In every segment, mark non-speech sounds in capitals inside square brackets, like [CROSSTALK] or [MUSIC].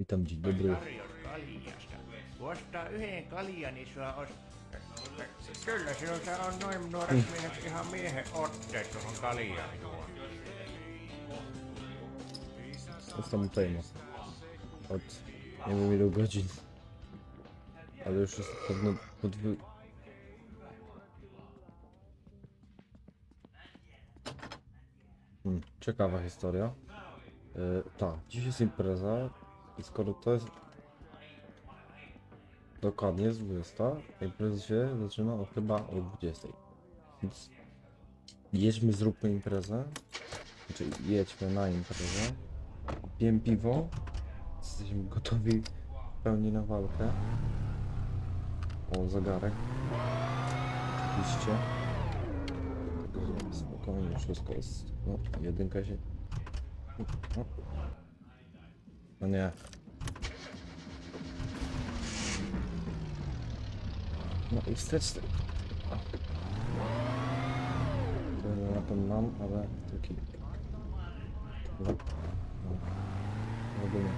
Witam, dzień dobry. Kaljasta. Ostaa yhden kaljan, niin saa os... Kyllä sinulta on noin nuoret miehet ihan miehen otteet tuohon kaljaan juomaan. Jestem famous. Od nie wiem ilu godzin. Ale już jest pewno. Hmm, ciekawa historia. Yy, tak, dziś jest impreza skoro to jest... Dokładnie jest 20, a impreza się zaczyna o chyba o 20. Więc jedźmy, zróbmy imprezę. Znaczy jedźmy na imprezę. Pijem piwo. Jesteśmy gotowi w pełni na walkę. O, zegarek. Oczywiście. Spokojnie, wszystko jest. No, jedynka się. No nie. No i wsteczny. To na pewno mam, ale taki. No. W ogóle.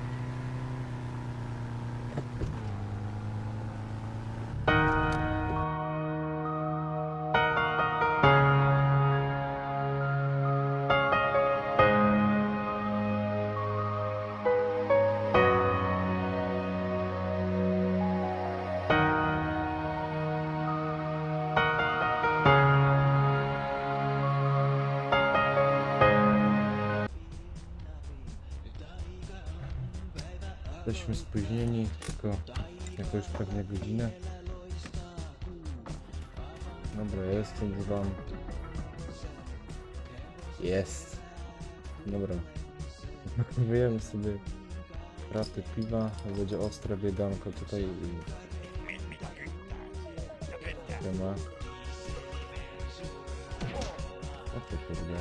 Jesteśmy spóźnieni, tylko jakoś pewnie godzinę. Dobra, jestem dzban. Jest. Dobra. [LAUGHS] Wyjemy sobie ratę piwa, będzie ostre bieganko tutaj i... Siema. O to kurde.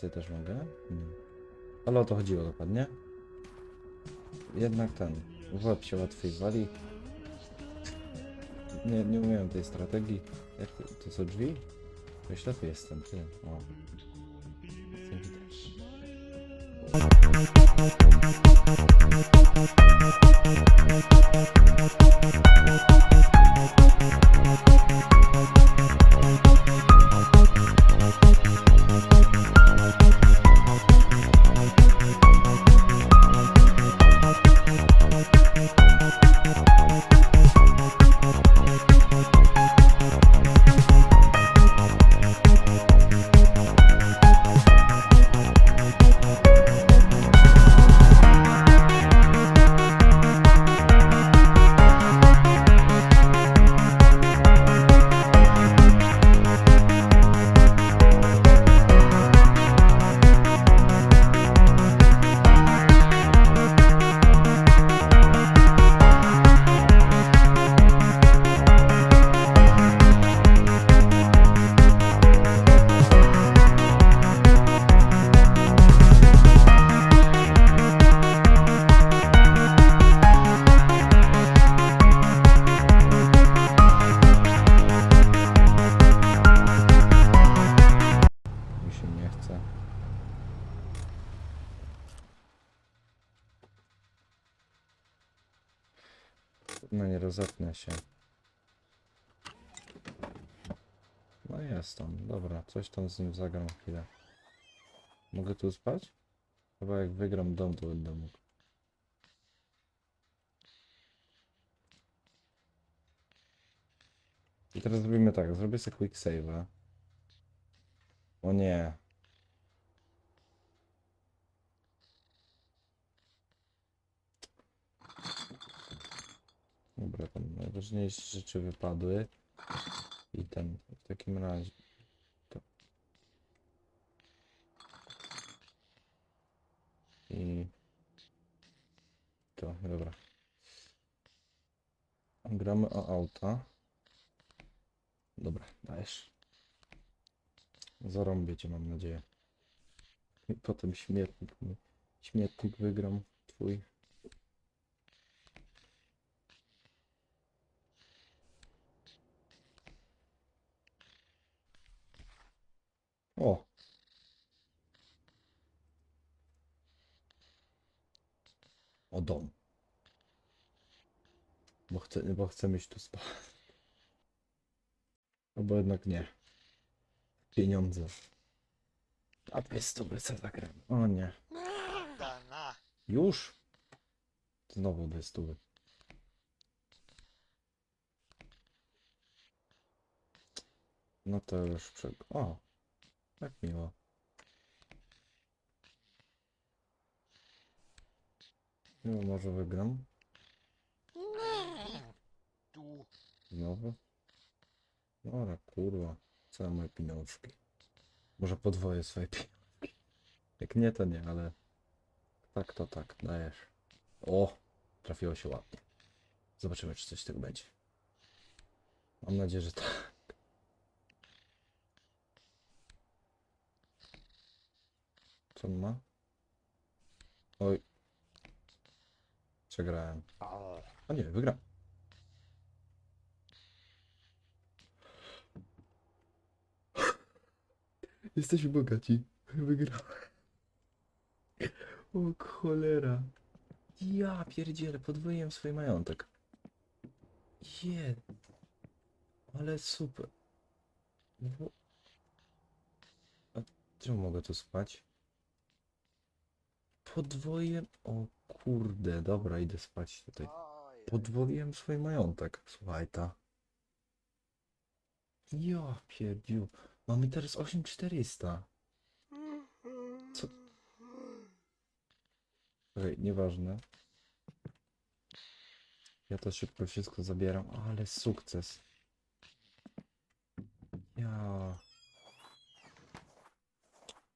Pędzę też mogę? Nie. Ale o to chodziło dokładnie. Jednak ten. W łeb się łatwiej wali. Nie, nie umiem tej strategii. Jak to, to są drzwi? Ja ślepy jestem, ty. O. Nie widać. Jest tam, dobra, coś tam z nim zagram chwilę. Mogę tu spać? Chyba jak wygram dom, to będę mógł. I teraz zrobimy tak, zrobię sobie quick save'a. O nie. Dobra, tam najważniejsze rzeczy wypadły. I ten, w takim razie. To. I. To, dobra. Gramy o auta. Dobra, dajesz. Zarąbię cię, mam nadzieję. I potem śmietnik, mi- śmietnik wygram twój. O! O dom. Bo chcę, bo chcę mieć tu spać. Albo jednak nie. Pieniądze. A dwie stówy co zagram. O nie. Już? Znowu dwie stówy. No to już prze... O! Tak miło. No może wygram? Tu. Znowu? Dobra, kurwa. Moje pieniążki. Może podwoję swoje pieniążki. Jak nie, to nie, ale... Tak, to tak, dajesz. O! Trafiło się ładnie. Zobaczymy, czy coś z tego będzie. Mam nadzieję, że tak. Co ma? Oj. Przegrałem. O nie, wygrałem. Jesteśmy bogaci. Wygrałem. O cholera. Ja pierdzielę, podwoiłem swój majątek. Je. Ale super. A czemu mogę tu spać? Podwoiłem... O kurde, dobra, idę spać tutaj. Podwoiłem swój majątek. Słuchaj ta. Ja pierdziu. Mamy teraz 8400. Co? Okej, nieważne. Ja to szybko wszystko zabieram, ale sukces. Ja.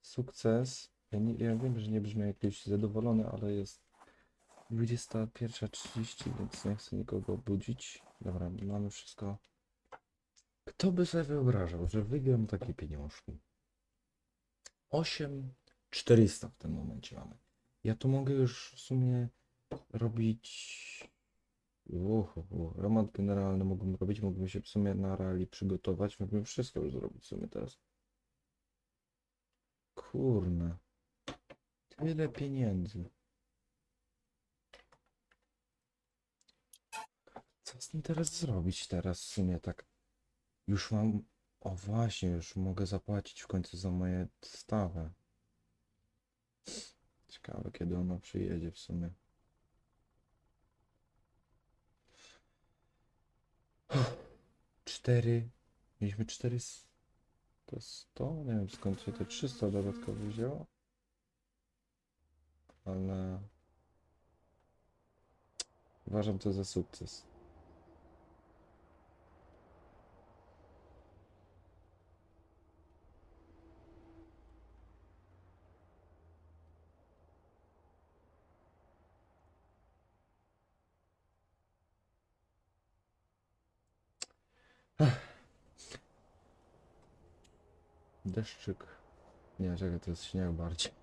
Sukces. Ja, nie, ja wiem, że nie brzmi jakiś zadowolony, ale jest 21.30, więc nie chcę nikogo obudzić. Dobra, mamy wszystko. Kto by sobie wyobrażał, że wygram takie pieniążki? 8400 w tym momencie mamy. Ja tu mogę już w sumie robić. Uch, uch, remont generalny mógłbym robić, mógłbym się w sumie na rally przygotować, mógłbym wszystko już zrobić w sumie teraz. Kurna. Tyle pieniędzy. Co z tym teraz zrobić teraz w sumie tak? Już mam. O właśnie, już mogę zapłacić w końcu za moje stawę. Ciekawe kiedy ona przyjedzie w sumie. Cztery. Mieliśmy cztery. To 100? Nie wiem skąd się te 300 dodatkowo wzięło. Ale. Uważam to za sukces. Deszczyk. Nie, czekaj, to jest śnieg bardziej.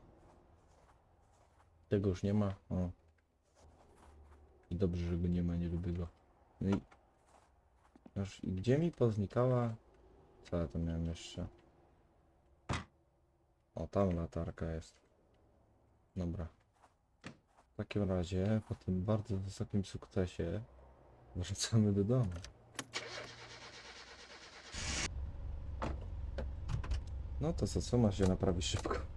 Tego już nie ma. O. I dobrze, że go nie ma, nie lubię go. No i... Aż, i gdzie mi poznikała... Co ja tam miałem jeszcze? O, tam latarka jest. Dobra. W takim razie, po tym bardzo wysokim sukcesie, wracamy do domu. No to co, co ma się naprawić szybko?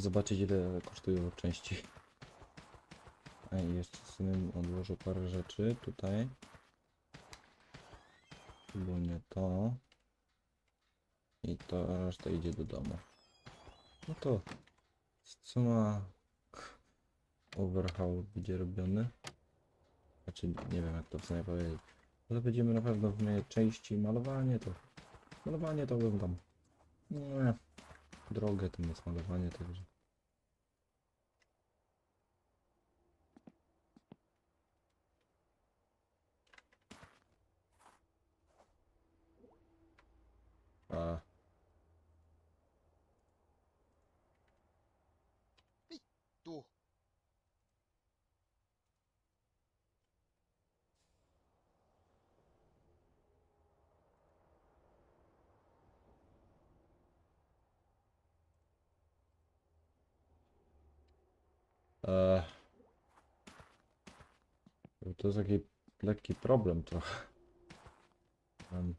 Zobaczyć ile kosztują części. I jeszcze synem odłożę parę rzeczy tutaj. Szczególnie to. I to reszta idzie do domu. No to co ma overhaul będzie robiony? Znaczy nie wiem jak to w sumie powiedzieć. Ale będziemy na pewno wymieniać części malowanie to. Malowanie to bym tam. Nie. Drogę tym jest malowanie także. Eee, to jest taki lekki problem trochę. Em,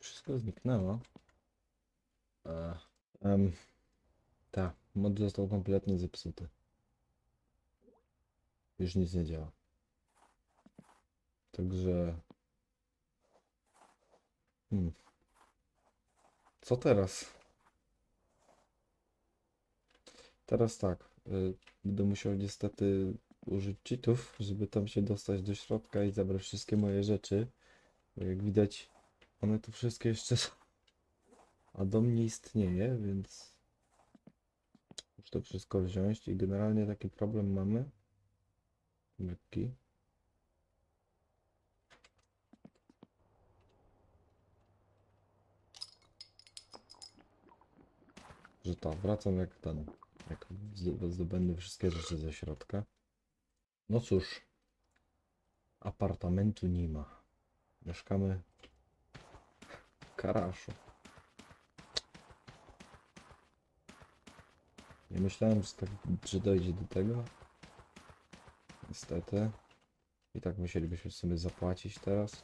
Wszystko zniknęło. Eee, em, tak, mod został kompletnie zepsuty. Już nic nie działa. Także. Hmm. Co teraz? Teraz tak. y, Będę musiał niestety użyć cheatów, żeby tam się dostać do środka i zabrać wszystkie moje rzeczy. Bo jak widać, one tu wszystkie jeszcze są. A dom nie istnieje, więc muszę to wszystko wziąć i generalnie taki problem mamy. Lekki. Że to, wracam jak ten, jak zdo- zdobędę wszystkie rzeczy ze środka. No cóż, apartamentu nie ma. Mieszkamy w Karaszu. Nie myślałem, że, tak, że dojdzie do tego. Niestety. I tak musielibyśmy sobie zapłacić teraz.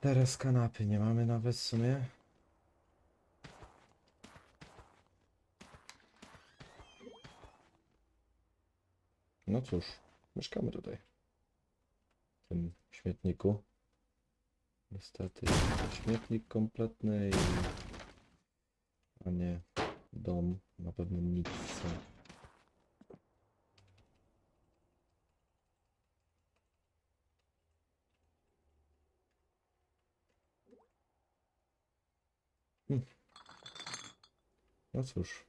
Teraz kanapy nie mamy nawet w sumie. No cóż, mieszkamy tutaj. W tym śmietniku. Niestety śmietnik kompletny i... A nie dom, na pewno nic. co- No cóż.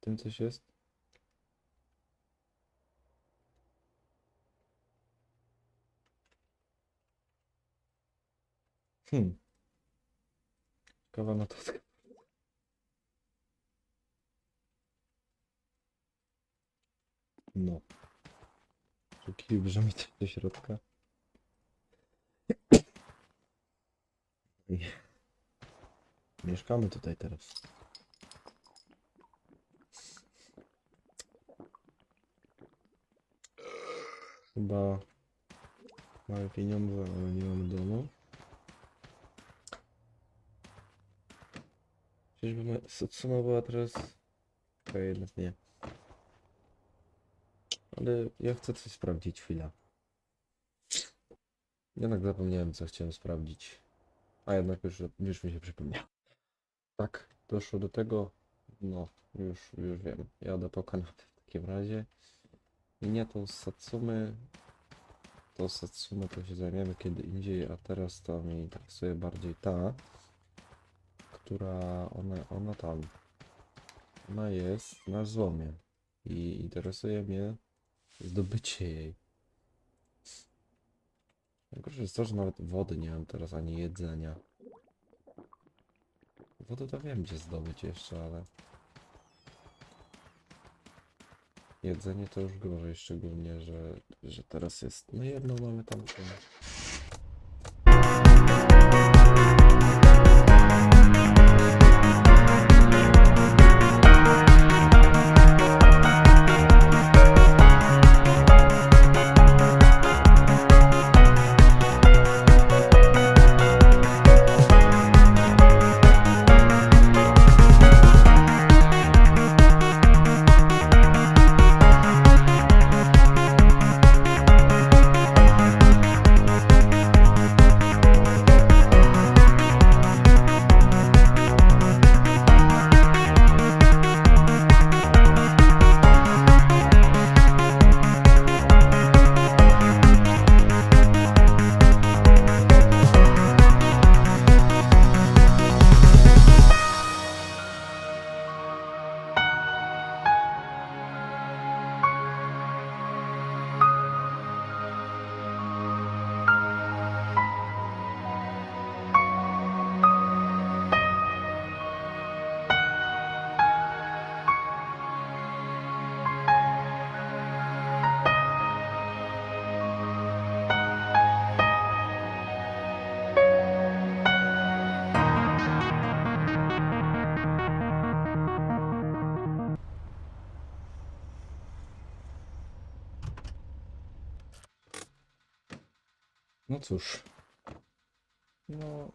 Tym coś jest? Hmm. Ciekawa notatka. No. Kij brzmi coś do środka? I Mieszkamy tutaj teraz. Chyba mamy pieniądze, ale nie mamy domu. Czyżby Satsuma była teraz... Chyba jednak nie. Ale ja chcę coś sprawdzić chwilę. Jednak zapomniałem co chciałem sprawdzić. A jednak już, już mi się przypomniało. Tak, doszło do tego. No, już, już wiem. Jadę po kanapę w takim razie. I nie tą Satsumy. To z Satsumy to się zajmiemy kiedy indziej, a teraz to mnie interesuje bardziej ta, która ona, ona tam. Ona jest na złomie. I interesuje mnie zdobycie jej. Najgorsze jest to, że nawet wody nie mam teraz, ani jedzenia. Wodę to wiem gdzie zdobyć jeszcze, ale... Jedzenie to już gorzej, szczególnie, że, że teraz jest... No jedno mamy tam... No cóż. No.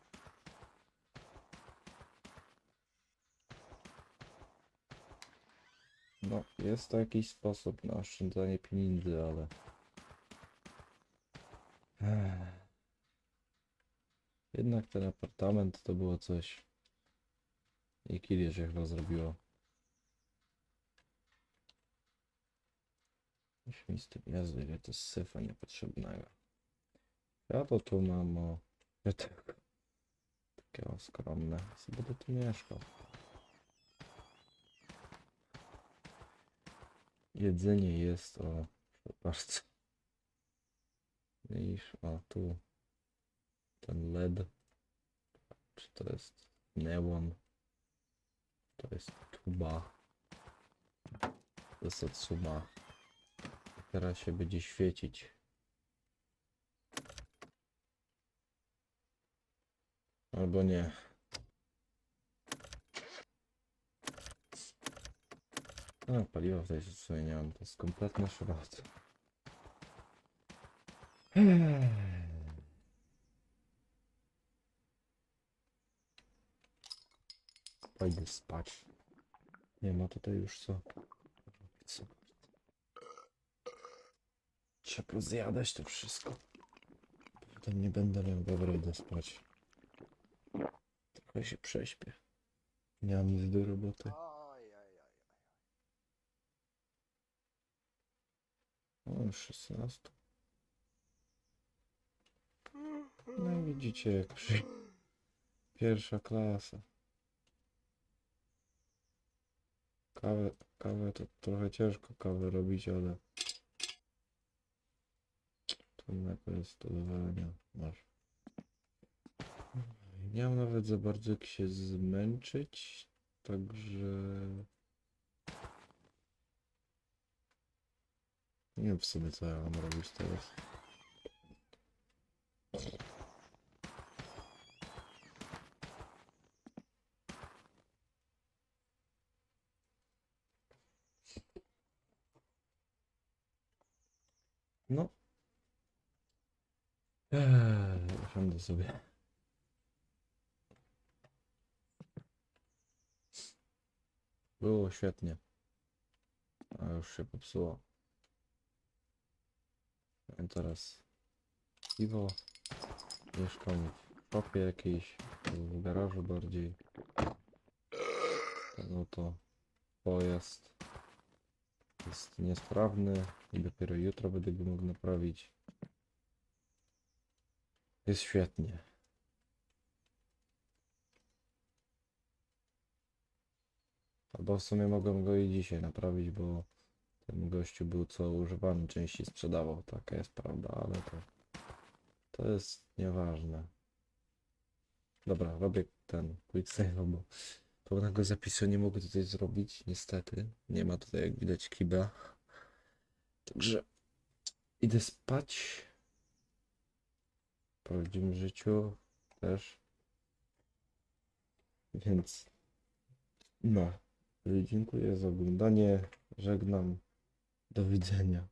No, jest to jakiś sposób na oszczędzanie pieniędzy, ale. Ech. Jednak ten apartament to było coś. I kiedyś się chyba zrobiło. Śmisty Jezu, ile to jest syfa niepotrzebnego. Ja to tu mam o... Ja tak. Takie skromne. Co będę tu mieszkał? Jedzenie jest o... Zobaczcie. Niż... O, tu. Ten LED. Czy to jest neon? To jest tuba. To jest Satsuma. Teraz się będzie świecić. Albo nie. No, paliwa w tej sobie nie mam. To jest kompletny szrot. Pójdę spać. Nie ma tutaj już co. co? Trzeba zjadać to wszystko. Potem nie będę miał dobra, idę spać. Trochę się prześpię. Nie mam nic do roboty. Aj, aj, aj. O, już 16. No i widzicie, jak przy... Pierwsza klasa. Kawę, kawę to trochę ciężko kawę robić, ale... To jest do wywalenia. Masz. Mam nawet za bardzo jak się zmęczyć, także... Nie wiem w sumie co ja mam robić teraz. No. Eee, sobie. Było świetnie. A już się popsuło. A teraz piwo. Mieszkam w szopie jakiejś, w garażu bardziej. No to pojazd jest niesprawny i dopiero jutro będę go mógł naprawić. Jest świetnie. Albo w sumie mogłem go i dzisiaj naprawić, bo ten gościu był co używany części sprzedawał. Taka jest prawda, ale to, to jest nieważne. Dobra, robię ten quick save, bo pełnego zapisu nie mogę tutaj zrobić, niestety. Nie ma tutaj jak widać kibla. Także idę spać. W prawdziwym życiu też. Więc no. Dziękuję za oglądanie. Żegnam. Do widzenia.